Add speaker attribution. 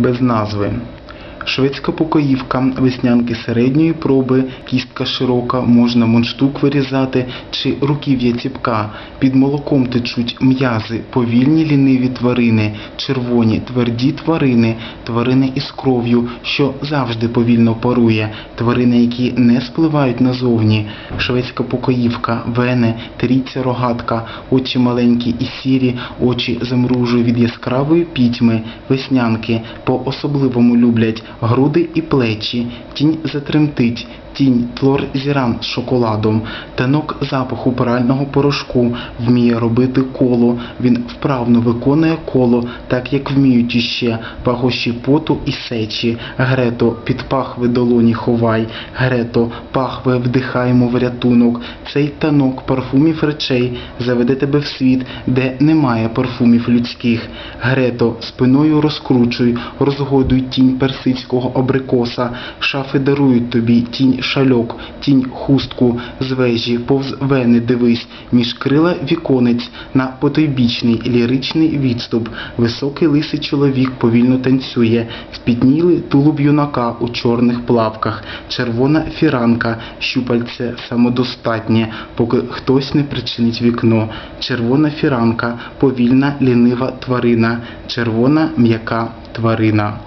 Speaker 1: без назви. Шведська покоївка, веснянки середньої проби, кістка широка, можна мундштук вирізати чи руків'я ціпка. Під молоком течуть м'язи, повільні ліниві тварини, червоні тверді тварини, тварини із кров'ю, що завжди повільно парує, тварини, які не спливають назовні. Шведська покоївка, вени, трійця рогатка, очі маленькі і сірі, очі замружує від яскравої пітьми, веснянки по-особливому люблять груди і плечі, тінь затремтить, тінь тлор зіран з шоколадом, танок запаху прального порошку, вміє робити коло, він вправно виконує коло, так як вміють іще пахощі поту і сечі. Грето, під пахви долоні ховай, Грето, пахви вдихай, мов рятунок. Цей танок парфумів речей заведе тебе в світ, де немає парфумів людських. Грето, спиною розкручуй, розгодуй тінь персидського абрикоса, шафи дарують тобі тінь шальок, тінь хустку з вежі, повз вени дивись, між крила віконець на потойбічний ліричний відступ. Високий лисий чоловік повільно танцює, спітніли тулуб юнака у чорних плавках, червона фіранка, щупальце самодостатнє, поки хтось не причинить вікно. Червона фіранка, повільна лінива тварина, червона м'яка тварина.